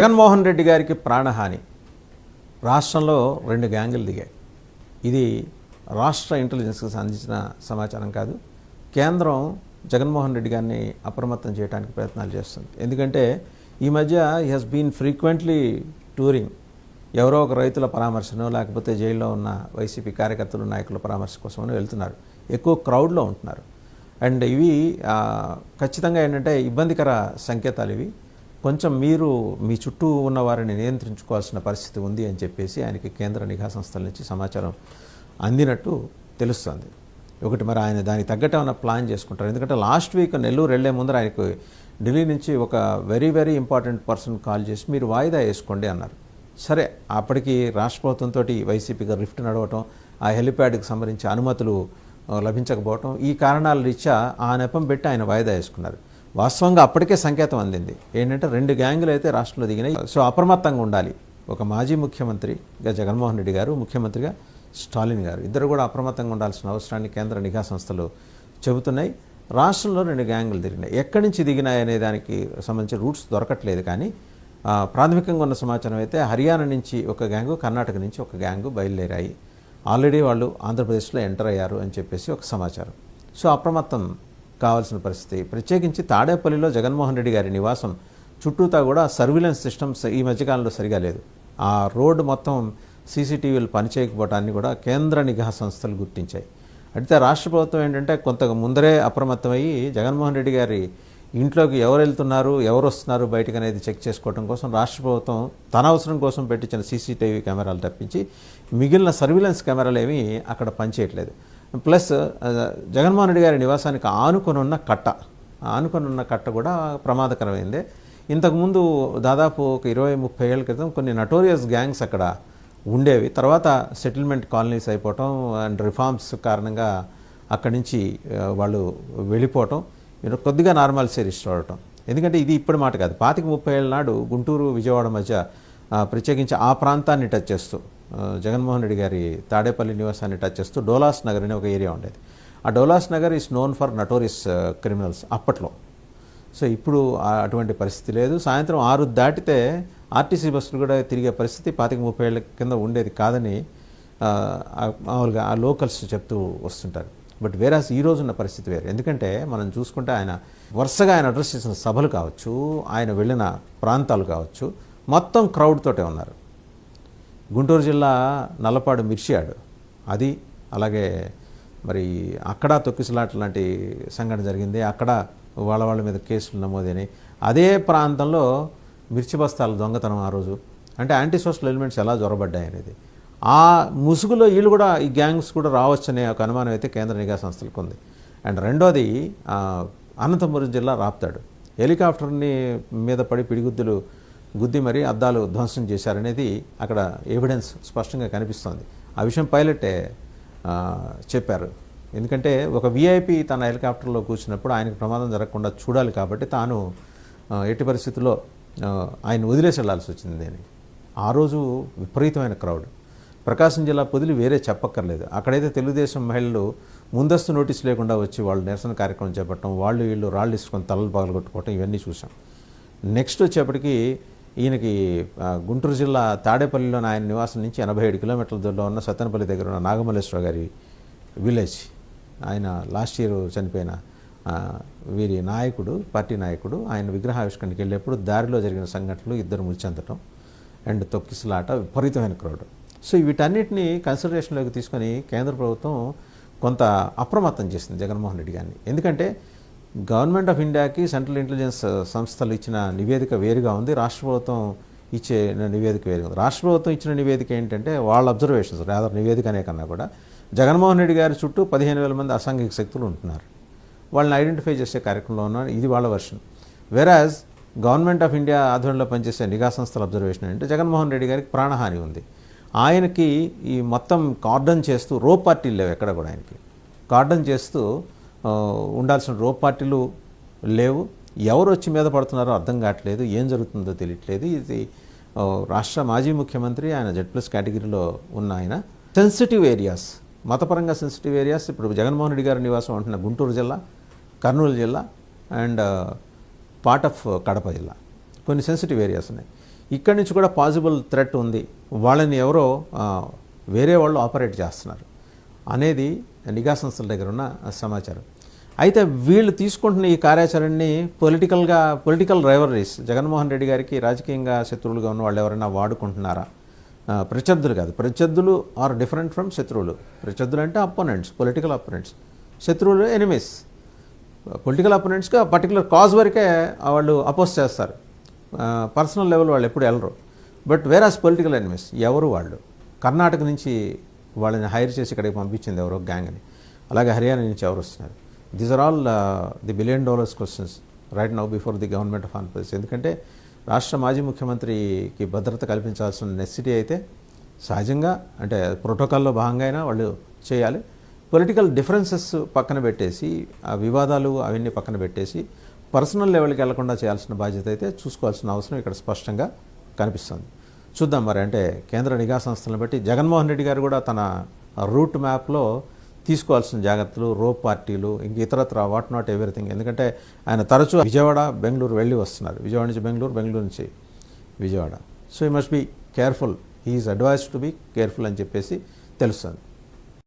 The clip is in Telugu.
జగన్మోహన్ రెడ్డి గారికి ప్రాణహాని. రాష్ట్రంలో రెండు గ్యాంగులు దిగాయి. ఇది రాష్ట్ర ఇంటెలిజెన్స్కి అందించిన సమాచారం కాదు. కేంద్రం జగన్మోహన్ రెడ్డి గారిని అప్రమత్తం చేయడానికి ప్రయత్నాలు చేస్తుంది. ఎందుకంటే ఈ మధ్య ఈ హెస్ బీన్ ఫ్రీక్వెంట్లీ టూరింగ్ ఎవరో ఒక రైతుల పరామర్శనో లేకపోతే జైల్లో ఉన్న వైసీపీ కార్యకర్తలు నాయకుల పరామర్శ కోసమని వెళ్తున్నారు. ఎక్కువ క్రౌడ్లో ఉంటున్నారు. అండ్ ఇవి ఖచ్చితంగా ఏంటంటే ఇబ్బందికర సంకేతాలు ఇవి. కొంచెం మీరు మీ చుట్టూ ఉన్న వారిని నియంత్రించుకోవాల్సిన పరిస్థితి ఉంది అని చెప్పేసి ఆయనకి కేంద్ర నిఘా సంస్థల నుంచి సమాచారం అందినట్టు తెలుస్తుంది. ఒకటి మరి ఆయన దానికి తగ్గట్టు ఏమైనా ప్లాన్ చేసుకుంటారు? ఎందుకంటే లాస్ట్ వీక్ నెల్లూరు వెళ్ళే ముందర ఆయనకు ఢిల్లీ నుంచి ఒక very very important person call చేసి మీరు వాయిదా వేసుకోండి అన్నారు. సరే అప్పటికి రాష్ట్ర ప్రభుత్వంతో వైసీపీగా రిఫ్ట్ నడవటం ఆ హెలిప్యాడ్కి సంబంధించి అనుమతులు లభించకపోవటం ఈ కారణాల రీత్యా ఆ నెపం పెట్టి ఆయన వాయిదా వేసుకున్నారు. వాస్తవంగా అప్పటికే సంకేతం అందింది. ఏంటంటే రెండు గ్యాంగులు అయితే రాష్ట్రంలో దిగినాయి. సో అప్రమత్తంగా ఉండాలి. ఒక మాజీ ముఖ్యమంత్రిగా జగన్మోహన్ రెడ్డి గారు ముఖ్యమంత్రిగా స్టాలిన్ గారు. ఇద్దరు కూడా అప్రమత్తంగా ఉండాల్సిన అవసరాన్ని కేంద్ర నిఘా సంస్థలు చెబుతున్నాయి. రాష్ట్రంలో రెండు గ్యాంగులు దిగినాయి ఎక్కడి నుంచి దిగినాయి అనే దానికి సంబంధించి రూట్స్ దొరకట్లేదు కానీ ప్రాథమికంగా ఉన్న సమాచారం అయితే హర్యానా నుంచి ఒక గ్యాంగు కర్ణాటక నుంచి ఒక గ్యాంగు బయలుదేరాయి. ఆల్రెడీ వాళ్ళు ఆంధ్రప్రదేశ్లో ఎంటర్ అయ్యారు అని చెప్పేసి ఒక సమాచారం. సో అప్రమత్తం కావాల్సిన పరిస్థితి. ప్రత్యేకించి తాడేపల్లిలో జగన్మోహన్ రెడ్డి గారి నివాసం చుట్టూతా కూడా సర్విలెన్స్ సిస్టమ్స్ ఈ మధ్యకాలంలో సరిగా లేదు. ఆ రోడ్డు మొత్తం సీసీటీవీలు పనిచేయకపోవటాన్ని కూడా కేంద్ర నిఘా సంస్థలు గుర్తించాయి. అయితే రాష్ట్ర ప్రభుత్వం ఏంటంటే కొంత ముందరే అప్రమత్తమయ్యి జగన్మోహన్ రెడ్డి గారి ఇంట్లోకి ఎవరు వెళ్తున్నారు ఎవరు వస్తున్నారు బయటకు అనేది చెక్ చేసుకోవడం కోసం రాష్ట్ర ప్రభుత్వం తన అవసరం కోసం పెట్టించిన సీసీటీవీ కెమెరాలు తప్పించి మిగిలిన సర్విలెన్స్ కెమెరాలు ఏమీ అక్కడ పనిచేయట్లేదు. ప్లస్ జగన్మోహన్ రెడ్డి గారి నివాసానికి ఆనుకొని ఉన్న కట్ట. ఆనుకొని ఉన్న కట్ట కూడా ప్రమాదకరమైంది. ఇంతకుముందు దాదాపు ఒక ఇరవై ముప్పై ఏళ్ళ క్రితం కొన్ని నటోరియస్ గ్యాంగ్స్ అక్కడ ఉండేవి. తర్వాత సెటిల్మెంట్ కాలనీస్ అయిపోవటం అండ్ రిఫార్మ్స్ కారణంగా అక్కడి నుంచి వాళ్ళు వెళ్ళిపోవటం. కొద్దిగా నార్మల్సీ రిస్టోర్ అవటం ఎందుకంటే ఇది ఇప్పటి మాట కాదు. పాతిక ముప్పై ఏళ్ళ నాడు గుంటూరు విజయవాడ మధ్య ప్రత్యేకించి ఆ ప్రాంతాన్ని టచ్ చేస్తూ జగన్మోహన్ రెడ్డి గారి తాడేపల్లి నివాసాన్ని టచ్ చేస్తూ డోలాస్ నగర్ అనే ఒక ఏరియా ఉండేది. ఆ Dolas Nagar is known for notorious criminals అప్పట్లో. సో ఇప్పుడు అటువంటి పరిస్థితి లేదు. సాయంత్రం ఆరు దాటితే ఆర్టీసీ బస్సులు కూడా తిరిగే పరిస్థితి పాతిక ముప్పై ఏళ్ళ కింద ఉండేది కాదని మామూలుగా ఆ లోకల్స్ చెప్తూ వస్తుంటారు. బట్ వేరాస్ ఈ రోజున్న పరిస్థితి వేరు. ఎందుకంటే మనం చూసుకుంటే ఆయన వరుసగా ఆయన అడ్రస్ చేసిన సభలు కావచ్చు ఆయన వెళ్ళిన ప్రాంతాలు కావచ్చు మొత్తం క్రౌడ్ తోటే ఉన్నారు. గుంటూరు జిల్లా నల్లపాడు మిర్చియాడు అది అలాగే మరి అక్కడ తొక్కిసలాట లాంటి సంఘటన జరిగింది. అక్కడ వాళ్ళ వాళ్ళ మీద కేసులు నమోదైనాయి. అదే ప్రాంతంలో మిర్చి బస్తాల దొంగతనం ఆ రోజు. అంటే యాంటీ సోషల్ ఎలిమెంట్స్ ఎలా జ్వరబడ్డాయి అనేది. ఆ ముసుగులో వీళ్ళు కూడా ఈ గ్యాంగ్స్ కూడా రావచ్చనే ఒక అనుమానం అయితే కేంద్ర నిఘా సంస్థలకు ఉంది. అండ్ రెండోది అనంతపురం జిల్లా రాప్తాడు. హెలికాప్టర్ని మీద పడి పిడిగుద్దులు గుద్ది మరి అద్దాలు ధ్వంసం చేశారనేది అక్కడ ఎవిడెన్స్ స్పష్టంగా కనిపిస్తోంది. ఆ విషయం పైలటే చెప్పారు. ఎందుకంటే ఒక వీఐపీ తన హెలికాప్టర్లో కూర్చున్నప్పుడు ఆయనకు ప్రమాదం జరగకుండా చూడాలి కాబట్టి తాను ఎట్టి పరిస్థితుల్లో ఆయన వదిలేసి వెళ్ళాల్సి వచ్చింది నేను ఆ రోజు విపరీతమైన క్రౌడ్ ప్రకాశం జిల్లా పొదిలి వేరే చెప్పక్కర్లేదు. అక్కడైతే తెలుగుదేశం మహిళలు ముందస్తు నోటీస్ లేకుండా వచ్చి వాళ్ళు నిరసన కార్యక్రమం చేపట్టడం వాళ్ళు వీళ్ళు రాళ్ళు ఇసుకొని తలలు పగలగొట్టుకోవటం ఇవన్నీ చూసాం నెక్స్ట్ వచ్చేప్పటికి ఈయనకి గుంటూరు జిల్లా తాడేపల్లిలోని ఆయన నివాసం నుంచి ఎనభై ఏడు కిలోమీటర్ల దూరంలో ఉన్న సత్తెనపల్లి దగ్గర ఉన్న నాగమల్లేశ్వర గారి విలేజ్. ఆయన లాస్ట్ ఇయర్ చనిపోయిన వీరి నాయకుడు పార్టీ నాయకుడు. ఆయన విగ్రహావిష్కరణకి వెళ్ళేప్పుడు దారిలో జరిగిన సంఘటనలు ఇద్దరు మురిచెందటం అండ్ తొక్కిసలాట విపరీతమైన క్రౌడ్. సో వీటన్నిటిని కన్సిడరేషన్లోకి తీసుకొని కేంద్ర ప్రభుత్వం కొంత అప్రమత్తం చేసింది జగన్మోహన్ రెడ్డి గారిని. ఎందుకంటే గవర్నమెంట్ ఆఫ్ ఇండియాకి సెంట్రల్ ఇంటెలిజెన్స్ సంస్థలు ఇచ్చిన నివేదిక వేరుగా ఉంది. రాష్ట్ర ప్రభుత్వం ఇచ్చే నివేదిక వేరుగా ఉంది. రాష్ట్ర ప్రభుత్వం ఇచ్చిన నివేదిక ఏంటంటే వాళ్ళ అబ్జర్వేషన్స్ రాదర్ నివేదిక అనే కన్నా కూడా జగన్మోహన్ రెడ్డి గారి చుట్టూ పదిహేను వేల మంది అసాంఘిక శక్తులు ఉంటున్నారు. వాళ్ళని ఐడెంటిఫై చేసే కార్యక్రమంలో ఉన్నారు. ఇది వాళ్ళ వర్షన్. వెరాజ్ గవర్నమెంట్ ఆఫ్ ఇండియా ఆధ్వర్యంలో పనిచేసే నిఘా సంస్థల అబ్జర్వేషన్ అంటే జగన్మోహన్ రెడ్డి గారికి ప్రాణహాని ఉంది. ఆయనకి ఈ మొత్తం కార్డన్ చేస్తూ రో పార్టీలు లేవు ఎక్కడ కూడా ఆయనకి. కార్డన్ చేస్తూ ఉండాల్సిన రో పార్టీలు లేవు. ఎవరు వచ్చి మీద పడుతున్నారో అర్థం కావట్లేదు. ఏం జరుగుతుందో తెలియట్లేదు. ఇది రాష్ట్ర మాజీ ముఖ్యమంత్రి ఆయన జెడ్ ప్లస్ కేటగిరీలో ఉన్న ఆయన. సెన్సిటివ్ ఏరియాస్ మతపరంగా సెన్సిటివ్ ఏరియాస్ ఇప్పుడు జగన్మోహన్ రెడ్డి గారి నివాసం ఉంటున్న గుంటూరు జిల్లా కర్నూలు జిల్లా అండ్ పార్ట్ ఆఫ్ కడప జిల్లా. కొన్ని సెన్సిటివ్ ఏరియాస్ ఉన్నాయి. ఇక్కడి నుంచి కూడా పాజిబుల్ థ్రెట్ ఉంది. వాళ్ళని ఎవరో వేరే వాళ్ళు ఆపరేట్ చేస్తున్నారు. అనేది నిఘా సంస్థల దగ్గర ఉన్న సమాచారం. అయితే వీళ్ళు తీసుకుంటున్న ఈ కార్యాచరణని పొలిటికల్గా పొలిటికల్ రైవరీస్ జగన్మోహన్ రెడ్డి గారికి రాజకీయంగా శత్రువులుగా ఉన్న వాళ్ళు ఎవరైనా వాడుకుంటున్నారా? ప్రత్యర్థులు కాదు. ప్రత్యర్థులు ఆర్ డిఫరెంట్ ఫ్రమ్ శత్రువులు. ప్రత్యర్థులు అంటే అపోనెంట్స్ పొలిటికల్ అపోనెంట్స్ శత్రువులు ఎనిమీస్ పొలిటికల్ అపోనెంట్స్గా పర్టికులర్ కాజ్ వరకే వాళ్ళు అపోజ్ చేస్తారు. పర్సనల్ లెవెల్ వాళ్ళు ఎప్పుడు వెళ్ళరు. బట్ వేరాస్ పొలిటికల్ ఎనిమీస్ ఎవరు వాళ్ళు? కర్ణాటక నుంచి వాళ్ళని హైర్ చేసి ఇక్కడికి పంపించింది ఎవరో గ్యాంగ్ని అలాగే హర్యానా నుంచి ఎవరు వస్తున్నారు? These are all the billion dollars questions right now before the government of Andhra Pradesh ఎందుకంటే రాష్ట్ర మాజీ ముఖ్యమంత్రికి భద్రత కల్పించాల్సిన నెసిటీ అయితే సహజంగా అంటే ప్రోటోకాల్లో భాగంగా అయినా వాళ్ళు చేయాలి. పొలిటికల్ డిఫరెన్సెస్ పక్కన పెట్టేసి ఆ వివాదాలు అవన్నీ పక్కన పెట్టేసి పర్సనల్ లెవెల్కి వెళ్ళకుండా చేయాల్సిన బాధ్యత అయితే చూసుకోవాల్సిన అవసరం ఇక్కడ స్పష్టంగా కనిపిస్తుంది. చూద్దాం మరి అంటే కేంద్ర నిఘా సంస్థలను బట్టి జగన్మోహన్ రెడ్డి గారు కూడా తన రూట్ మ్యాప్లో తీసుకోవాల్సిన జాగ్రత్తలు రో పార్టీలు ఇంక ఇతరత్ర వాట్ నాట్ ఎవ్రీథింగ్. ఎందుకంటే ఆయన తరచూ విజయవాడ బెంగళూరు వెళ్ళి వస్తున్నారు. విజయవాడ నుంచి బెంగళూరు బెంగళూరు నుంచి Vijayawada. So he must be careful he's advise to be careful అని చెప్పేసి తెలుస్తుంది.